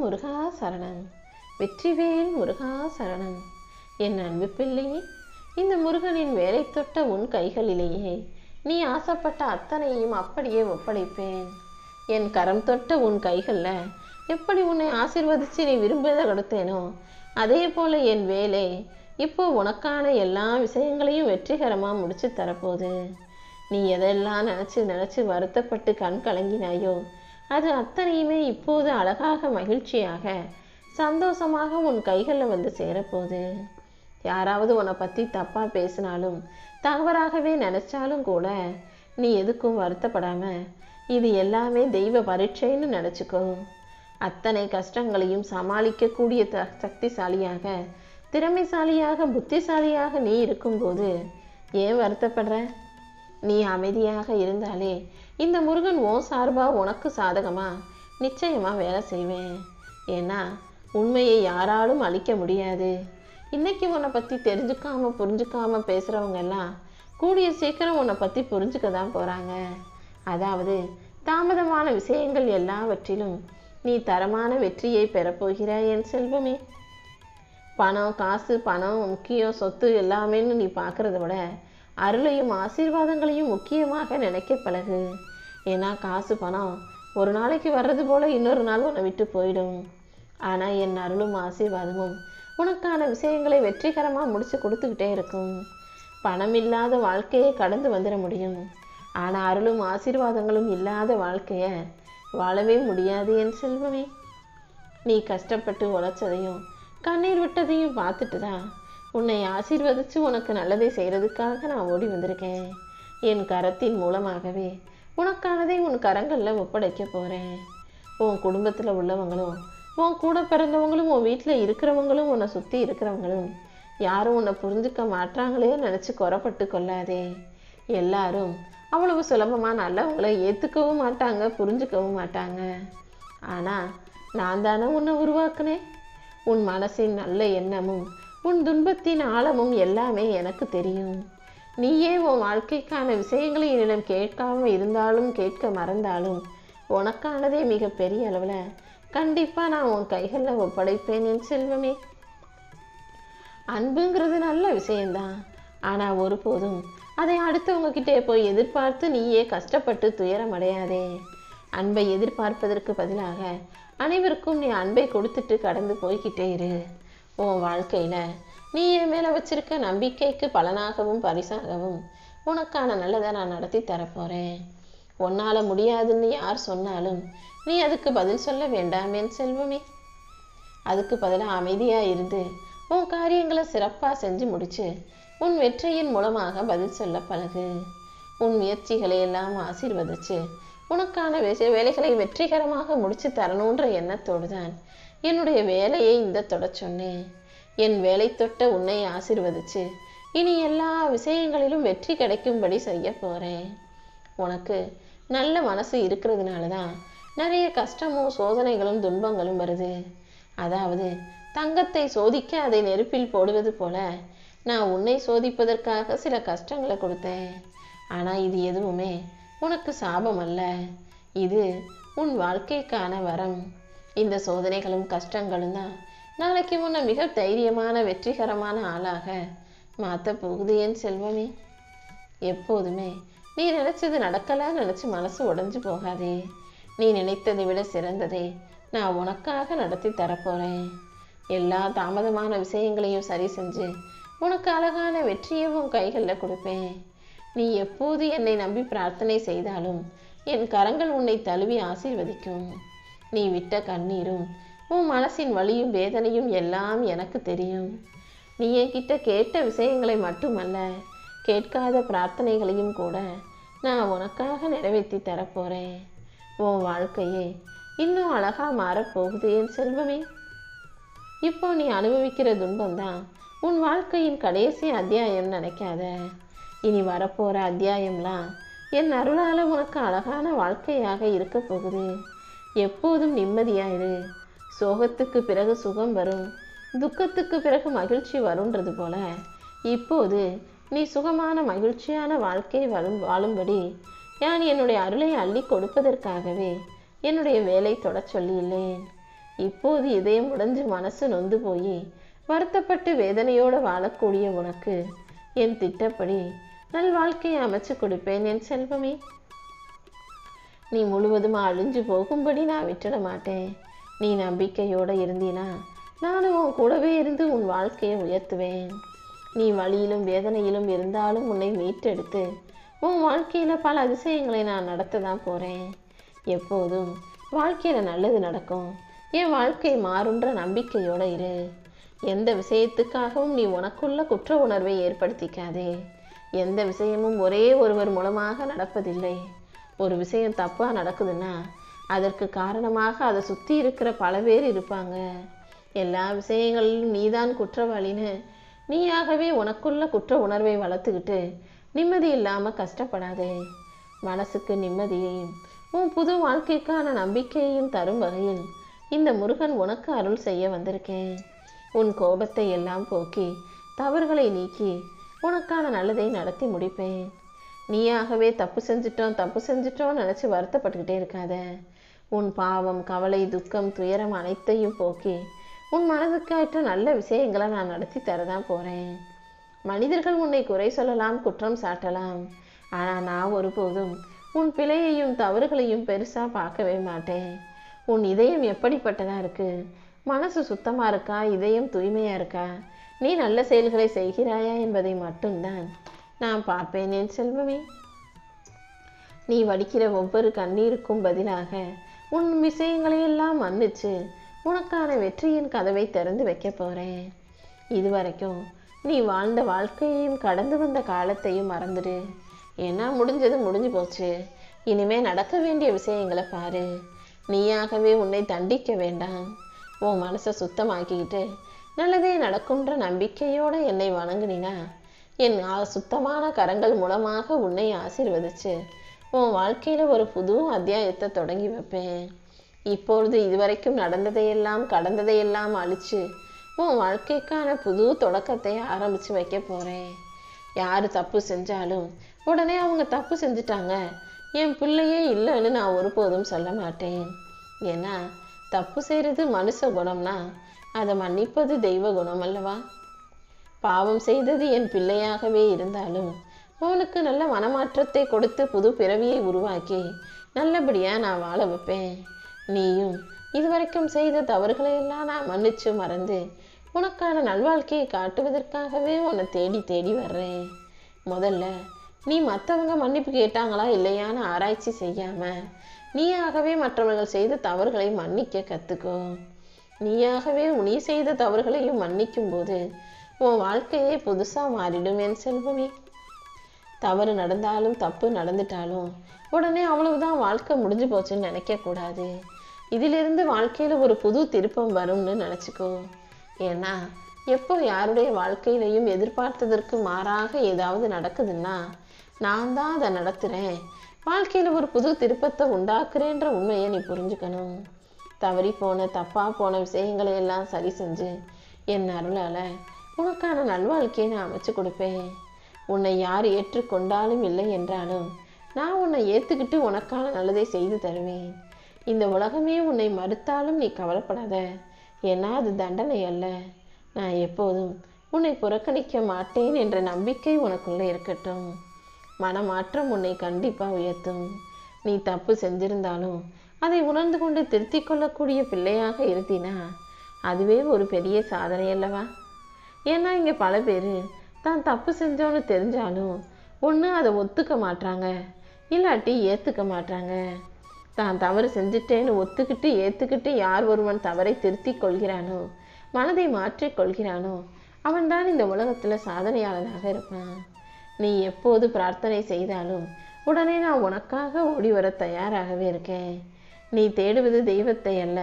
முருகா சரணன் வெற்றிவேல் முருகா சரணன் என் அன்பு பிள்ளையே இந்த முருகனின் வேலை தொட்ட உன் கைகளிலேயே நீ ஆசைப்பட்ட அத்தனையும் அப்படியே ஒப்படைப்பேன். என் கரம் தொட்ட உன் கைகளில் எப்படி உன்னை ஆசிர்வதித்து நீ விரும்புவதை கொடுத்தேனோ அதே போல என் வேலை இப்போ உனக்கான எல்லா விஷயங்களையும் வெற்றிகரமாக முடிச்சு தரப்போகுது. நீ எதெல்லாம் நினச்சி நினச்சி வருத்தப்பட்டு கண் கலங்கினாயோ அது அத்தனையுமே இப்போது அழகாக மகிழ்ச்சியாக சந்தோஷமாக உன் கைகளில் வந்து சேரப்போகுது. யாராவது உன்னை பற்றி தப்பாக பேசினாலும் தவறாகவே நினச்சாலும் கூட நீ எதுக்கும் வருத்தப்படாமல் இது எல்லாமே தெய்வ பரீட்சைன்னு நினச்சிக்கோ. அத்தனை கஷ்டங்களையும் சமாளிக்கக்கூடிய த சக்திசாலியாக திறமைசாலியாக புத்திசாலியாக நீ இருக்கும்போது ஏன் வருத்தப்படுற? நீ அமைதியாக இருந்தாலே இந்த முருகன் ஓ சார்பாக உனக்கு சாதகமா? நிச்சயமாக வேலை செய்வேன். ஏன்னா உண்மையை யாராலும் அழிக்க முடியாது. இன்னைக்கு உன்னை பற்றி தெரிஞ்சுக்காம புரிஞ்சுக்காம பேசுகிறவங்க எல்லாம் கூடிய சீக்கிரம் உன்னை பற்றி புரிஞ்சுக்க தான் போகிறாங்க அதாவது தாமதமான விஷயங்கள் எல்லாவற்றிலும் நீ தரமான வெற்றியை பெறப்போகிறாய் என் செல்வமே. பணம் காசு பணம் முக்கியம் சொத்து எல்லாமேன்னு நீ பார்க்குறத விட அருளையும் ஆசீர்வாதங்களையும் முக்கியமாக நினைக்க பழகு. ஏன்னா காசு பணம் ஒரு நாளைக்கு வர்றது போல இன்னொரு நாள் உன்னை விட்டு போயிடும். ஆனால் என் அருளும் ஆசீர்வாதமும் உனக்கான விஷயங்களை வெற்றிகரமாக முடிச்சு கொடுத்துக்கிட்டே இருக்கும். பணம் இல்லாத வாழ்க்கையை கடந்து வந்துட முடியும். ஆனால் அருளும் ஆசீர்வாதங்களும் இல்லாத வாழ்க்கையை வாழவே முடியாது என் செல்வமே. நீ கஷ்டப்பட்டு உழைச்சதையும் கண்ணீர் விட்டதையும் பார்த்துட்டு தான் உன்னை ஆசீர்வதித்து உனக்கு நல்லதை செய்கிறதுக்காக நான் ஓடி வந்திருக்கேன். என் கரத்தின் மூலமாகவே உனக்கானதை உன் கரங்களில் ஒப்படைக்க போகிறேன் உன் குடும்பத்தில் உள்ளவங்களும் உன் கூட பிறந்தவங்களும் உன் வீட்டில் இருக்கிறவங்களும் உன்னை சுற்றி இருக்கிறவங்களும் யாரும் உன்னை புரிஞ்சுக்க மாட்டாங்களே நினச்சி குறப்பட்டு கொள்ளாதே. எல்லாரும் அவ்வளவு சுலபமாக நல்லவங்களை ஏற்றுக்கவும் மாட்டாங்க புரிஞ்சுக்கவும் மாட்டாங்க. ஆனால் நான் தானே உன்னை உருவாக்குனேன்? உன் மனசின் நல்ல எண்ணமும் உன் துன்பத்தின் ஆழமும் எல்லாமே எனக்கு தெரியும். நீயே உன் வாழ்க்கைக்கான விஷயங்களை என்னிடம் கேட்காம இருந்தாலும் கேட்க மறந்தாலும் உனக்கானதே மிக பெரிய அளவில் கண்டிப்பாக நான் உன் கைகளில் ஒப்படைப்பேன் என் செல்வமே. அன்புங்கிறது நல்ல விஷயந்தான் ஆனால் ஒருபோதும் அதை அடுத்தவங்கக்கிட்டே போய் எதிர்பார்த்து நீயே கஷ்டப்பட்டு துயரம் அடையாதே. அன்பை எதிர்பார்ப்பதற்கு பதிலாக அனைவருக்கும் நீ அன்பை கொடுத்துட்டு கடந்து போய்கிட்டே இரு. உன் வாழ்க்கையில் நீ என் மேலே வச்சிருக்க நம்பிக்கைக்கு பலனாகவும் பரிசாகவும் உனக்கான நல்லதை நான் நடத்தி தரப்போகிறேன் உன்னால் முடியாதுன்னு யார் சொன்னாலும் நீ அதுக்கு பதில் சொல்ல வேண்டாமேன் செல்வமே. அதுக்கு பதிலாக அமைதியாக இருந்து உன் காரியங்களை சிறப்பாக செஞ்சு முடிச்சு உன் வெற்றியின் மூலமாக பதில் சொல்ல பழகு. உன் முயற்சிகளை எல்லாம் ஆசீர்வதிச்சு உனக்கான வே வேலைகளை வெற்றிகரமாக முடிச்சு தரணுன்ற எண்ணத்தோடு தான் என்னுடைய வேலையை இந்த தொட சொன்னேன். என் வேலை தொட்ட உன்னை ஆசீர்வதிச்சு. இனி எல்லா விஷயங்களிலும் வெற்றி கிடைக்கும்படி செய்ய போகிறேன் உனக்கு நல்ல மனசு இருக்கிறதுனால தான் நிறைய கஷ்டமும் சோதனைகளும் துன்பங்களும் வருது. அதாவது தங்கத்தை சோதிக்க அதை நெருப்பில் போடுவது போல நான் உன்னை சோதிப்பதற்காக சில கஷ்டங்களை கொடுத்தேன். ஆனால் இது எதுவுமே உனக்கு சாபம் அல்ல. இது உன் வாழ்க்கைக்கான வரம். இந்த சோதனைகளும் கஷ்டங்களும் தான் நாளைக்கு உன்னை மிக தைரியமான வெற்றிகரமான ஆளாக மாற்ற போகுது என் செல்வமே. எப்போதுமே நீ நினைச்சது நடக்கலான்னு நினச்சி மனசு உடஞ்சு போகாதே. நீ நினைத்ததை விட சிறந்ததை நான் உனக்காக நடத்தி தரப்போகிறேன் எல்லா தாமதமான விஷயங்களையும் சரி செஞ்சு உனக்கு அழகான வெற்றியவும் கைகளில் கொடுப்பேன். நீ எப்போது என்னை நம்பி பிரார்த்தனை செய்தாலும் என் கரங்கள் உன்னை தழுவி ஆசீர்வதிக்கும். நீ விட்ட கண்ணீரும் உன் மனசின் வலியும் வேதனையும் எல்லாம் எனக்கு தெரியும். நீ என்கிட்ட கேட்ட விஷயங்களை மட்டுமல்ல கேட்காத பிரார்த்தனைகளையும் கூட நான் உனக்காக நிறைவேற்றி தரப்போகிறேன் உன் வாழ்க்கையே இன்னும் அழகாக மாறப்போகுது என் செல்வமே. இப்போ நீ அனுபவிக்கிற துன்பம்தான் உன் வாழ்க்கையின் கடைசி அத்தியாயம் நினைக்காத. இனி வரப்போகிற அத்தியாயம்லாம் என் அருளால் உனக்கு அழகான வாழ்க்கையாக இருக்க போகுது. எப்போதும் நிம்மதியாயிரு சோகத்துக்கு பிறகு சுகம் வரும் துக்கத்துக்கு பிறகு மகிழ்ச்சி வரும்ன்றது போல. இப்போது நீ சுகமான மகிழ்ச்சியான வாழ்க்கை வாழும் வாழும்படி நான் என்னுடைய அருளை அள்ளி கொடுப்பதற்காகவே என்னுடைய வேலை தொடச் சொல்லியுள்ளேன். இப்போது இதயம் உடைஞ்சு மனசு நொந்து போய் வருத்தப்பட்டு வேதனையோடு வாழக்கூடிய உனக்கு என் திட்டப்படி நல் வாழ்க்கையை அமைச்சு கொடுப்பேன் என் செல்வமே. நீ முழுவதுமா அழிஞ்சு போகும்படி நான் விட்டுட மாட்டேன். நீ நம்பிக்கையோடு இருந்தீனா நானும் உன் கூடவே இருந்து உன் வாழ்க்கையை உயர்த்துவேன். நீ வழியிலும் வேதனையிலும் இருந்தாலும் உன்னை மீட்டெடுத்து உன் வாழ்க்கையில் பல அதிசயங்களை நான் நடத்த தான் போகிறேன் எப்போதும் வாழ்க்கையில் நல்லது நடக்கும். என் வாழ்க்கை மாறுன்ற நம்பிக்கையோடு இரு. எந்த விஷயத்துக்காகவும் நீ உனக்குள்ள குற்ற உணர்வை ஏற்படுத்திக்காதே. எந்த விஷயமும் ஒரே ஒருவர் மூலமாக நடப்பதில்லை. ஒரு விஷயம் தப்பாக நடக்குதுன்னா அதற்கு காரணமாக அதை சுற்றி இருக்கிற பல பேர் இருப்பாங்க. எல்லா விஷயங்களிலும் நீதான் குற்றவாளின்னு. நீயாகவே உனக்குள்ள குற்ற உணர்வை வளர்த்துக்கிட்டு நிம்மதி இல்லாமல் கஷ்டப்படாதே. மனசுக்கு நிம்மதியையும் உன் புது வாழ்க்கைக்கான நம்பிக்கையையும் தரும் வகையில் இந்த முருகன் உனக்கு அருள் செய்ய வந்திருக்கேன். உன் கோபத்தை எல்லாம் போக்கி தவறுகளை நீக்கி உனக்கான நல்லதை நடத்தி முடிப்பேன். நீயாகவே தப்பு செஞ்சிட்டோம் தப்பு செஞ்சிட்டோம் நினச்சி வருத்தப்பட்டுக்கிட்டே இருக்காத. உன் பாவம் கவலை துக்கம் துயரம் அனைத்தையும் போக்கி உன் மனதுக்காற்ற நல்ல விஷயங்களை நான் நடத்தி தரதான் போகிறேன் மனிதர்கள் உன்னை குறை சொல்லலாம் குற்றம் சாட்டலாம். ஆனால் நான் ஒருபோதும் உன் பிழையையும் தவறுகளையும் பெருசாக பார்க்கவே மாட்டேன். உன் இதயம் எப்படிப்பட்டதாக இருக்கு? மனசு சுத்தமாக இருக்கா? இதயம் தூய்மையாக இருக்கா? நீ நல்ல செயல்களை செய்கிறாயா என்பதை மட்டும்தான் நான் பார்ப்பேன் என் செல்வமே. நீ வடிக்கிற ஒவ்வொரு கண்ணீருக்கும் பதிலாக உன் விஷயங்களையெல்லாம் மன்னிச்சு உனக்கான வெற்றியின் கதவை திறந்து வைக்க போகிறேன் இதுவரைக்கும் நீ வாழ்ந்த வாழ்க்கையையும் கடந்து வந்த காலத்தையும் மறந்துடு. ஏன்னா முடிஞ்சது முடிஞ்சு போச்சு. இனிமே நடக்க வேண்டிய விஷயங்களை பாரு. நீயாகவே உன்னை தண்டிக்க வேண்டாம். உன் மனசை சுத்தமாக்கிக்கிட்டு நல்லதே நடக்கும்ன்ற நம்பிக்கையோடு என்னை வணங்குனினா என் சுத்தமான கரங்கள் மூலமாக உன்னை ஆசீர்வதிச்சு உன் வாழ்க்கையில் ஒரு புது அத்தியாயத்தை தொடங்கி வைப்பேன். இப்பொழுது இதுவரைக்கும் நடந்ததையெல்லாம் கடந்ததையெல்லாம் அழிச்சு உன் வாழ்க்கைக்கான புது தொடக்கத்தை ஆரம்பித்து வைக்க போகிறேன் யார் தப்பு செஞ்சாலும் உடனே அவங்க தப்பு செஞ்சுட்டாங்க. என் பிள்ளையே இல்லைன்னு நான் ஒருபோதும் சொல்ல மாட்டேன். ஏன்னா தப்பு செய்கிறது மனுஷ குணம்னா அதை மன்னிப்பது தெய்வ குணம் அல்லவா? பாவம் செய்தது என் பிள்ளையாகவே இருந்தாலும் அவனுக்கு நல்ல மனமாற்றத்தை கொடுத்து புது பிறவியை உருவாக்கி நல்லபடியாக நான் வாழ வைப்பேன். நீயும் இதுவரைக்கும் செய்த தவறுகளை எல்லாம் நான் மன்னிச்சு மறந்து உனக்கான நல்வாழ்க்கையை காட்டுவதற்காகவே உன்னை தேடி தேடி வர்றேன். முதல்ல நீ மற்றவங்க மன்னிப்பு கேட்டாங்களா இல்லையான்னு ஆராய்ச்சி செய்யாமல் நீயாகவே மற்றவர்கள் செய்த தவறுகளை மன்னிக்க கற்றுக்கோ நீயாகவே நீ செய்த தவறுகளையும் மன்னிக்கும் போது உன் வாழ்க்கையே புதுசாக மாறிடும் என் செல்வமே. தவறு நடந்தாலும் தப்பு நடந்துட்டாலும் உடனே அவ்வளவுதான் வாழ்க்கை முடிஞ்சு போச்சுன்னு நினைக்கக்கூடாது இதிலிருந்து வாழ்க்கையில் ஒரு புது திருப்பம் வரும்னு நினச்சிக்கோ. ஏன்னா எப்போ யாருடைய வாழ்க்கையிலையும் எதிர்பார்த்ததற்கு மாறாக ஏதாவது நடக்குதுன்னா நான் தான் அதை நடத்துகிறேன் வாழ்க்கையில் ஒரு புது திருப்பத்தை உண்டாக்குறேன்ற உண்மையை நீ புரிஞ்சுக்கணும். தவறி போன தப்பாக போன விஷயங்களை எல்லாம் சரி செஞ்சு என் அருளால் உனக்கான நல்வாழ்க்கையை நான் அமைச்சு கொடுப்பேன். உன்னை யார் ஏற்றுக்கொண்டாலும் இல்லை என்றாலும் நான் உன்னை ஏற்றுக்கிட்டு உனக்கான நல்லதை செய்து தருவேன். இந்த உலகமே உன்னை மறுத்தாலும் நீ கவலைப்படாத. ஏன்னா அது தண்டனை அல்ல. நான் எப்போதும் உன்னை புறக்கணிக்க மாட்டேன் என்ற நம்பிக்கை உனக்குள்ளே இருக்கட்டும். மனமாற்றம் உன்னை கண்டிப்பாக உயர்த்தும். நீ தப்பு செஞ்சிருந்தாலும் அதை உணர்ந்து கொண்டு திருத்திக் கொள்ளக்கூடிய பிள்ளையாக இருந்தினா அதுவே ஒரு பெரிய சாதனை அல்லவா? ஏன்னா இங்கே பல பேர் தான் தப்பு செஞ்சோன்னு தெரிஞ்சாலும் ஒன்று அதை ஒத்துக்க மாட்டாங்க இல்லாட்டி ஏற்றுக்க மாட்டாங்க தான் தவறு செஞ்சுட்டேன்னு ஒத்துக்கிட்டு ஏற்றுக்கிட்டு யார் ஒருவன் தவறை திருத்தி கொள்கிறானோ மனதை மாற்றிக் கொள்கிறானோ அவன்தான் இந்த உலகத்தில் சாதனையாளனாக இருப்பான். நீ எப்போது பிரார்த்தனை செய்தாலும் உடனே நான் உனக்காக ஓடி வர தயாராகவே இருக்கேன். நீ தேடுவது தெய்வத்தை அல்ல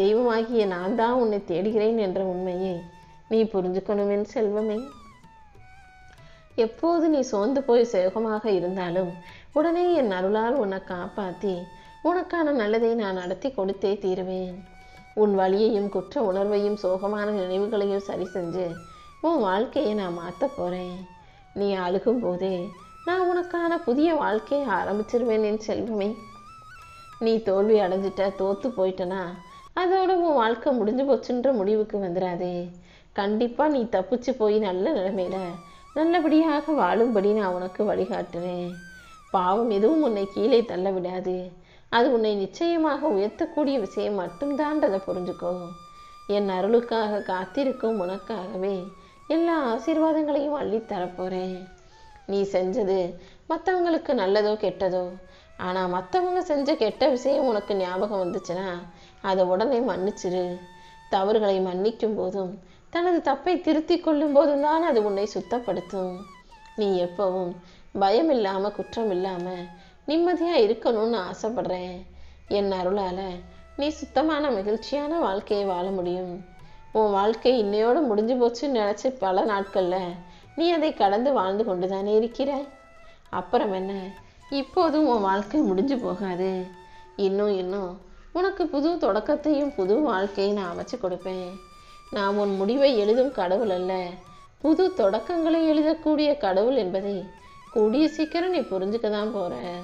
தெய்வமாகிய நான் தான் உன்னை தேடுகிறேன் என்ற உண்மையை நீ புரிஞ்சுக்கணும் செல்வமே. எப்போது நீ சோர்ந்து போய் சேகமாக இருந்தாலும் உடனே என் அருளால் உன்னை காப்பாற்றி உனக்கான நல்லதை நான் நடத்தி கொடுத்தே தீருவேன். உன் வழியையும் குற்ற உணர்வையும் சோகமான நினைவுகளையும் சரி செஞ்சு உன் வாழ்க்கையை நான் மாற்ற போகிறேன் நீ அழுகும் போதே நான் உனக்கான புதிய வாழ்க்கையை ஆரம்பிச்சிருவேன் என் செல்வமே. நீ தோல்வி அடைஞ்சிட்ட தோத்து போயிட்டனா அதோட உன் வாழ்க்கை முடிஞ்சு போச்சுன்ற முடிவுக்கு வந்துடாதே கண்டிப்பாக நீ தப்பிச்சு போய் நல்ல நிலைமையில நல்லபடியாக வாழும்படி நான் உனக்கு வழிகாட்டுவேன். பாவம் எதுவும் உன்னை கீழே தள்ள விடாது அது உன்னை நிச்சயமாக உயர்த்தக்கூடிய விஷயம் மட்டும்தான்றதை புரிஞ்சுக்கோ. என் அருளுக்காக காத்திருக்கும் உனக்காகவே எல்லா ஆசீர்வாதங்களையும் அள்ளித் தரப்போறேன். நீ செஞ்சது மற்றவங்களுக்கு நல்லதோ கெட்டதோ ஆனால் மற்றவங்க செஞ்ச கெட்ட விஷயம் உனக்கு ஞாபகம் வந்துச்சுன்னா அதை உடனே மன்னிச்சிரு. தவறுகளை மன்னிக்கும் போதும் தனது தப்பை திருத்திக் கொள்ளும் போதுதான் அது உன்னை சுத்தப்படுத்தும். நீ எப்பவும் பயம் இல்லாம குற்றம் இல்லாம நிம்மதியா இருக்கணும்னு ஆசைப்படுறேன். என் அருளால நீ சுத்தமான மகிழ்ச்சியான வாழ்க்கையை வாழ முடியும். உன் வாழ்க்கை இன்னையோடு முடிஞ்சு போச்சுன்னு நினச்சி பல நாட்களில் நீ அதை கடந்து வாழ்ந்து கொண்டு தானே இருக்கிற? அப்புறம் என்ன? இப்போதும் உன் வாழ்க்கை முடிஞ்சு போகாது. இன்னும் இன்னும் உனக்கு புது தொடக்கத்தையும் புது வாழ்க்கையும் நான் அமைச்சு கொடுப்பேன். நான் உன் முடிவை எழுதும் கடவுள் அல்ல. புது தொடக்கங்களை எழுதக்கூடிய கடவுள் என்பதை கூடிய சீக்கிரம் நீ புரிஞ்சுக்க தான் போகிறேன்